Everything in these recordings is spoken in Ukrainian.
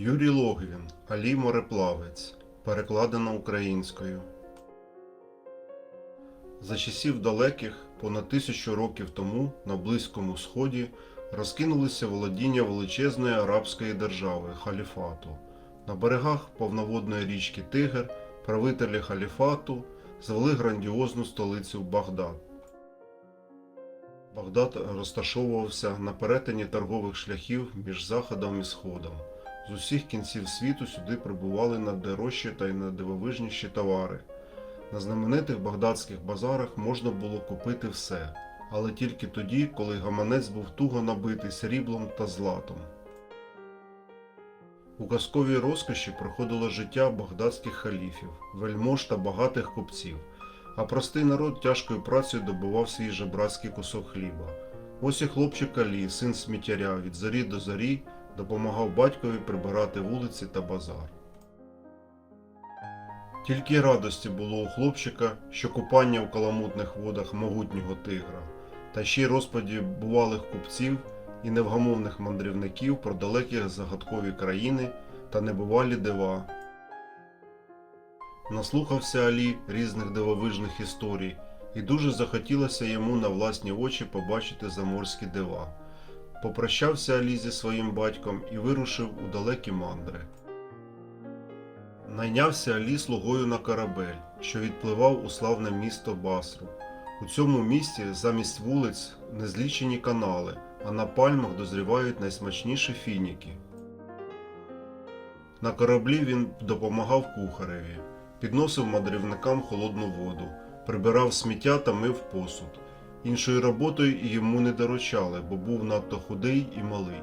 Юрій Логвін, Алі Мореплавець, перекладено українською. За часів далеких, понад тисячу років тому, на Близькому Сході, розкинулися володіння величезної арабської держави халіфату. На берегах повноводної річки Тигр правителі халіфату звели грандіозну столицю Багдад. Багдад розташовувався на перетині торгових шляхів між Заходом і Сходом. З усіх кінців світу сюди прибували найдорожчі та й найдивовижніші товари. На знаменитих багдадських базарах можна було купити все, але тільки тоді, коли гаманець був туго набитий сріблом та златом. У казковій розкоші проходило життя багдадських халіфів, вельмож та багатих купців, а простий народ тяжкою працею добував свій жебрацький кусок хліба. Ось і хлопчик Алі, син сміттяря, від зорі до зорі допомагав батькові прибирати вулиці та базар. Тільки радості було у хлопчика, що купання в каламутних водах могутнього тигра, та ще й розпаді бувалих купців і невгамовних мандрівників про далекі загадкові країни та небувалі дива. Наслухався Алі різних дивовижних історій, і дуже захотілося йому на власні очі побачити заморські дива. Попрощався Алі зі своїм батьком і вирушив у далекі мандри. Найнявся Алі слугою на корабель, що відпливав у славне місто Басру. У цьому місті замість вулиць незлічені канали, а на пальмах дозрівають найсмачніші фініки. На кораблі він допомагав кухареві, підносив мандрівникам холодну воду, прибирав сміття та мив посуд. Іншою роботою йому не доручали, бо був надто худий і малий.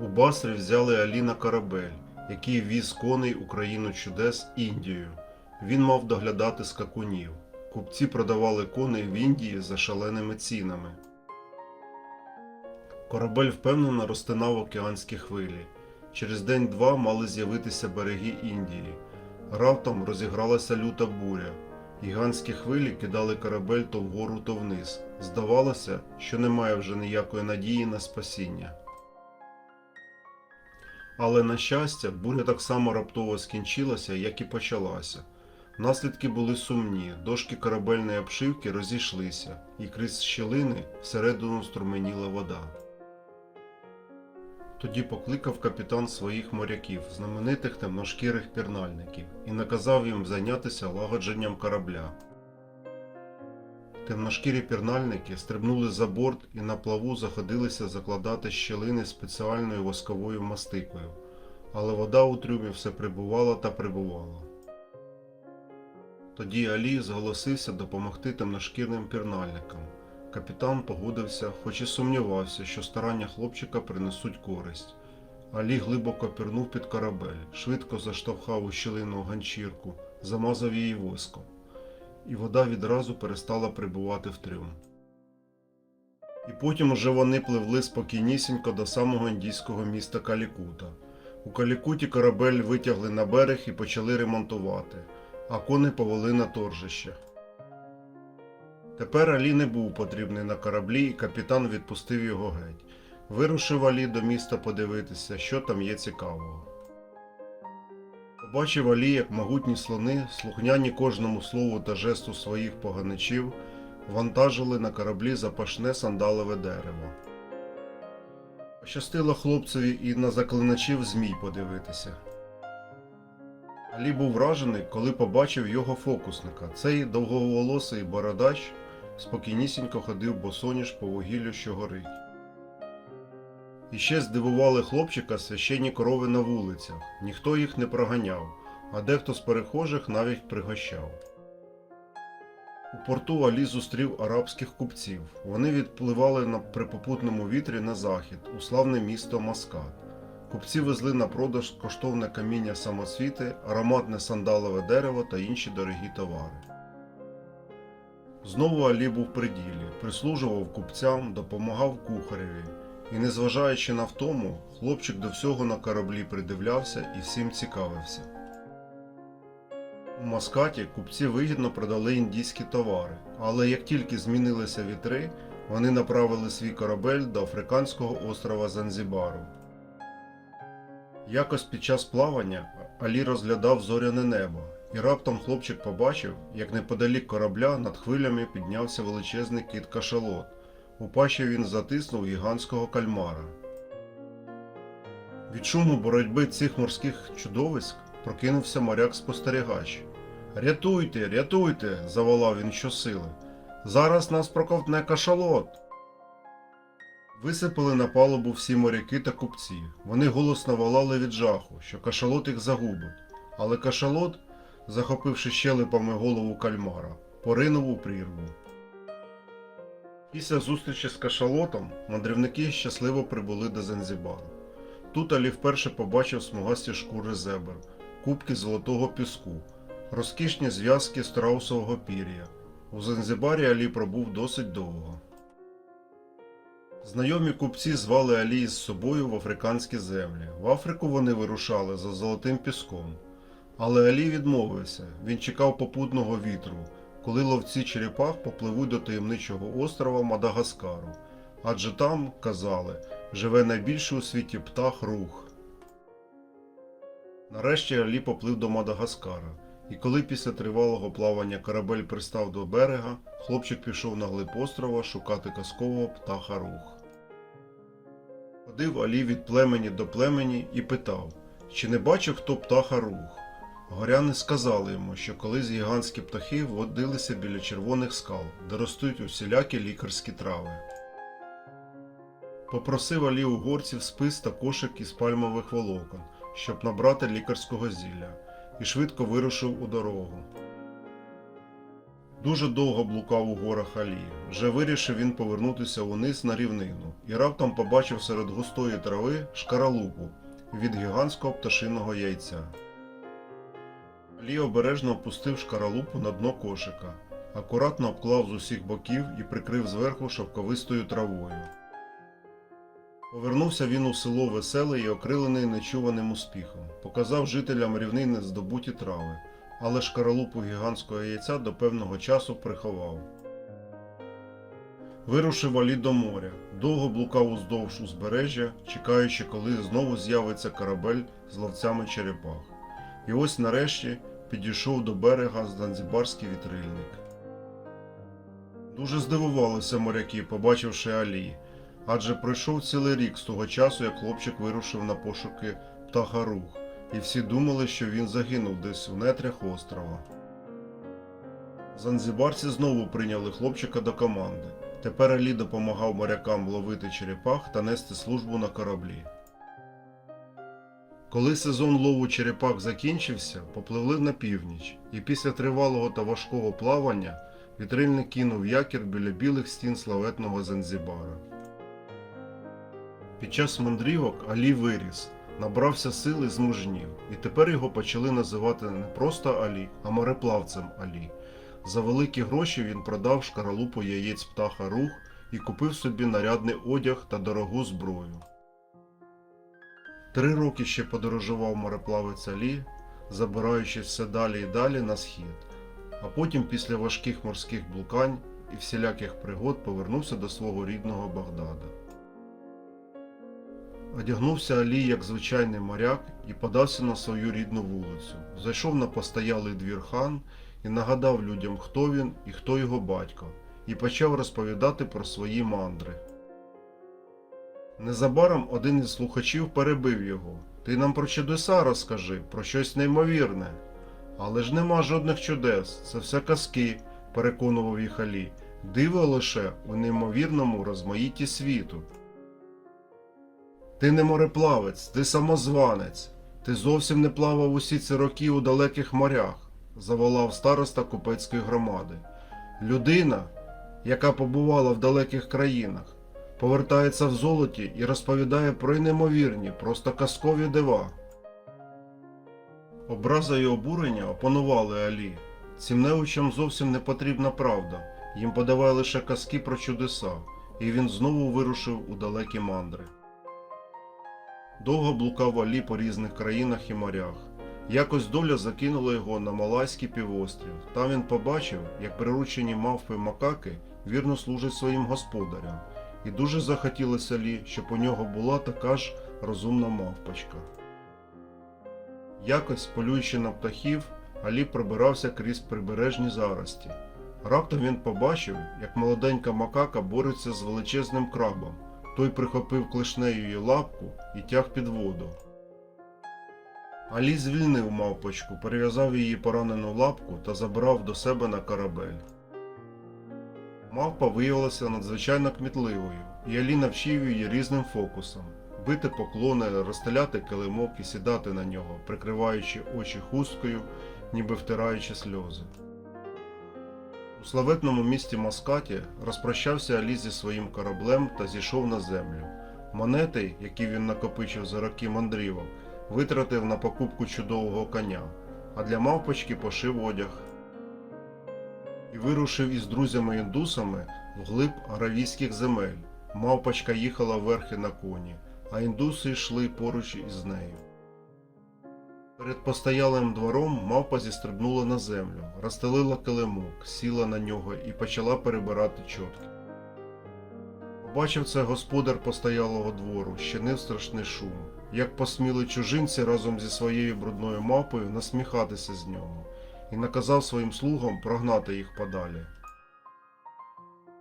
У Басрі взяли Алі на корабель, який віз коней у країну чудес Індію. Він мав доглядати скакунів. Купці продавали коней в Індії за шаленими цінами. Корабель впевнено розтинав океанські хвилі. Через день-два мали з'явитися береги Індії. Раптом розігралася люта буря. Гігантські хвилі кидали корабель то вгору, то вниз. Здавалося, що немає вже ніякої надії на спасіння. Але, на щастя, буря так само раптово скінчилася, як і почалася. Наслідки були сумні, дошки корабельної обшивки розійшлися, і крізь щілини всередину струменіла вода. Тоді покликав капітан своїх моряків, знаменитих темношкірих пірнальників, і наказав їм зайнятися лагодженням корабля. Темношкірі пірнальники стрибнули за борт і на плаву заходилися закладати щілини спеціальною восковою мастикою, але вода у трюмі все прибувала та прибувала. Тоді Алі зголосився допомогти темношкірним пірнальникам. Капітан погодився, хоч і сумнівався, що старання хлопчика принесуть користь. Алі глибоко пірнув під корабель, швидко заштовхав у щілину ганчірку, замазав її воском, і вода відразу перестала прибувати в трюм. І потім уже вони пливли спокійнісінько до самого індійського міста Калікута. У Калікуті корабель витягли на берег і почали ремонтувати, а кони повели на торжище. Тепер Алі не був потрібний на кораблі, і капітан відпустив його геть. Вирушив Алі до міста подивитися, що там є цікавого. Побачив Алі, як могутні слони, слухняні кожному слову та жесту своїх поганичів, вантажили на кораблі запашне сандалове дерево. Пощастило хлопцеві і на заклиначів змій подивитися. Алі був вражений, коли побачив його фокусника. Цей довговолосий бородач спокійнісінько ходив босоніж по вугіллю, що горить. І ще здивували хлопчика священні корови на вулицях. Ніхто їх не проганяв, а дехто з перехожих навіть пригощав. У порту Алі зустрів арабських купців. Вони відпливали на припопутному вітрі на захід, у славне місто Маскат. Купці везли на продаж коштовне каміння самоцвіти, ароматне сандалове дерево та інші дорогі товари. Знову Алі був при ділі, прислужував купцям, допомагав кухареві. І, незважаючи на втому, хлопчик до всього на кораблі придивлявся і всім цікавився. У Маскаті купці вигідно продали індійські товари, але як тільки змінилися вітри, вони направили свій корабель до африканського острова Занзібару. Якось під час плавання Алі розглядав зоряне небо, і раптом хлопчик побачив, як неподалік корабля над хвилями піднявся величезний кит кашалот. У пащі він затиснув гігантського кальмара. Від шуму боротьби цих морських чудовиськ прокинувся моряк-спостерігач. Рятуйте, рятуйте! заволав він щосили. Зараз нас проковтне кашалот. Висипали на палубу всі моряки та купці. Вони голосно волали від жаху, що кашалот їх загубить. Але кашалот, захопивши щелепами голову кальмара, поринув у прірву. Після зустрічі з кашалотом мандрівники щасливо прибули до Занзібару. Тут Алі вперше побачив смугасті шкури зебр, кубки золотого піску, розкішні зв'язки страусового пір'я. У Занзибарі Алі пробув досить довго. Знайомі купці звали Алі з собою в африканські землі. В Африку вони вирушали за золотим піском. Але Алі відмовився. Він чекав попутного вітру, коли ловці черепах попливуть до таємничого острова Мадагаскару. Адже там, казали, живе найбільший у світі птах рух. Нарешті Алі поплив до Мадагаскара, і коли після тривалого плавання корабель пристав до берега, хлопчик пішов на глиб острова шукати казкового птаха рух. Ходив Алі від племені до племені і питав, чи не бачив хто птаха рух. Горяни сказали йому, що колись гігантські птахи водилися біля червоних скал, де ростуть усілякі лікарські трави. Попросив Алі у горців спис та кошик із пальмових волокон, щоб набрати лікарського зілля, і швидко вирушив у дорогу. Дуже довго блукав у горах Алі. Вже вирішив він повернутися униз на рівнину і раптом побачив серед густої трави шкаралупу від гігантського пташиного яйця. Алі обережно опустив шкаралупу на дно кошика, акуратно обклав з усіх боків і прикрив зверху шовковистою травою. Повернувся він у село веселий і окрилений нечуваним успіхом, показав жителям рівнини здобуті трави, але шкаралупу гігантського яйця до певного часу приховав. Вирушив Алі до моря, довго блукав уздовж узбережжя, чекаючи, коли знову з'явиться корабель з ловцями черепах. І ось нарешті підійшов до берега Занзібарський вітрильник. Дуже здивувалися моряки, побачивши Алі, адже пройшов цілий рік з того часу, як хлопчик вирушив на пошуки птаха рух, і всі думали, що він загинув десь у нетрях острова. Занзібарці знову прийняли хлопчика до команди. Тепер Алі допомагав морякам ловити черепах та нести службу на кораблі. Коли сезон лову черепах закінчився, попливли на північ, і після тривалого та важкого плавання вітрильник кинув якір біля білих стін славетного Занзібара. Під час мандрівок Алі виріс, набрався сил і змужнів, і тепер його почали називати не просто Алі, а мореплавцем Алі. За великі гроші він продав шкаралупу яєць птаха рух і купив собі нарядний одяг та дорогу зброю. Три роки ще подорожував мореплавець Алі, забираючись все далі і далі на схід, а потім після важких морських блукань і всіляких пригод повернувся до свого рідного Багдада. Одягнувся Алі як звичайний моряк і подався на свою рідну вулицю. Зайшов на постоялий двір хан і нагадав людям, хто він і хто його батько, і почав розповідати про свої мандри. Незабаром один із слухачів перебив його. Ти нам про чудеса розкажи, про щось неймовірне. Але ж нема жодних чудес, це все казки, переконував їх Алі. Диво лише у неймовірному розмаїтті світу. Ти не мореплавець, ти самозванець. Ти зовсім не плавав усі ці роки у далеких морях, заволав староста купецької громади. Людина, яка побувала в далеких країнах, повертається в золоті і розповідає про неймовірні, просто казкові дива. Образа і обурення опанували Алі. Цим неучам зовсім не потрібна правда, їм подавай лише казки про чудеса, і він знову вирушив у далекі мандри. Довго блукав Алі по різних країнах і морях. Якось доля закинула його на Малайський півострів. Там він побачив, як приручені мавпи макаки вірно служать своїм господарям, і дуже захотілося Лі, щоб у нього була така ж розумна мавпочка. Якось, полюючи на птахів, Алі пробирався крізь прибережні зарості. Раптом він побачив, як молоденька макака бореться з величезним крабом. Той прихопив клешнею її лапку і тяг під воду. Алі звільнив мавпочку, перев'язав її поранену лапку та забрав до себе на корабель. Мавпа виявилася надзвичайно кмітливою, і Алі навчив її різним фокусам бити поклони, розстеляти килимок і сідати на нього, прикриваючи очі хусткою, ніби втираючи сльози. У славетному місті Маскаті розпрощався Алі зі своїм кораблем та зійшов на землю. Монети, які він накопичив за роки мандрівок, витратив на покупку чудового коня, а для мавпочки пошив одяг. І вирушив із друзями-індусами вглиб аравійських земель. Мавпочка їхала верхи на коні, а індуси йшли поруч із нею. Перед постоялим двором мавпа зістрибнула на землю, розстелила килимок, сіла на нього і почала перебирати чотки. Побачив це господар постоялого двору, щинив страшний шум, як посміли чужинці разом зі своєю брудною мавпою насміхатися з нього, і наказав своїм слугам прогнати їх подалі.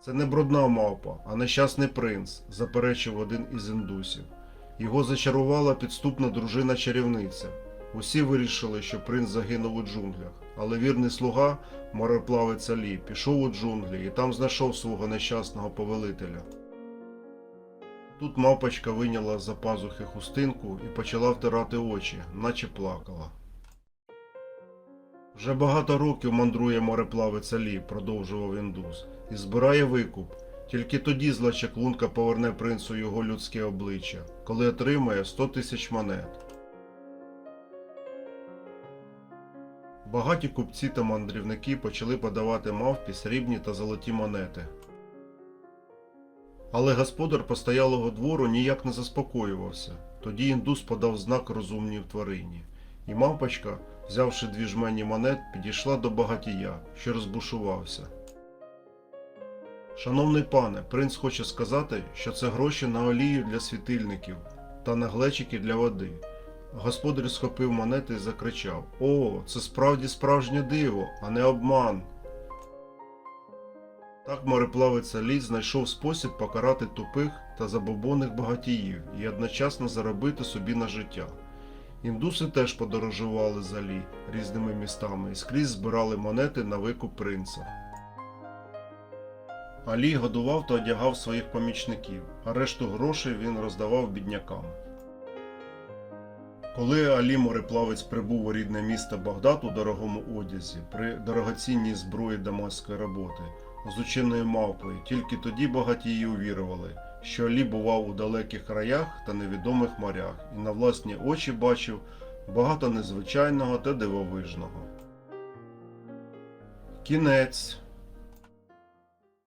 Це не брудна мавпа, а нещасний принц, заперечив один із індусів. Його зачарувала підступна дружина чарівниця. Усі вирішили, що принц загинув у джунглях, але вірний слуга, мореплавець Алі, пішов у джунглі і там знайшов свого нещасного повелителя. Тут мавпочка вийняла з-за пазухи хустинку і почала втирати очі, наче плакала. Вже багато років мандрує мореплавець Алі, продовжував індус, і збирає викуп. Тільки тоді зла чаклунка поверне принцу його людське обличчя, коли отримає 100 тисяч монет. Багаті купці та мандрівники почали подавати мавпі срібні та золоті монети. Але господар постоялого двору ніяк не заспокоювався. Тоді індус подав знак розумній тварині, і мавпочка, взявши дві жмені монет, підійшла до багатія, що розбушувався. Шановний пане, принц хоче сказати, що це гроші на олію для світильників та на глечики для води. Господар схопив монети і закричав: О, це справді справжнє диво, а не обман. Так мореплавець Алі знайшов спосіб покарати тупих та забобонних багатіїв і одночасно заробити собі на життя. Індуси теж подорожували з Алі різними містами і скрізь збирали монети на викуп принца. Алі годував та одягав своїх помічників, а решту грошей він роздавав біднякам. Коли Алі мореплавець прибув у рідне місто Багдад у дорогому одязі, при дорогоцінній зброї дамаської роботи, з ученою мавпою, тільки тоді багатії увірували, що лі бував у далеких краях та невідомих морях і на власні очі бачив багато незвичайного та дивовижного. Кінець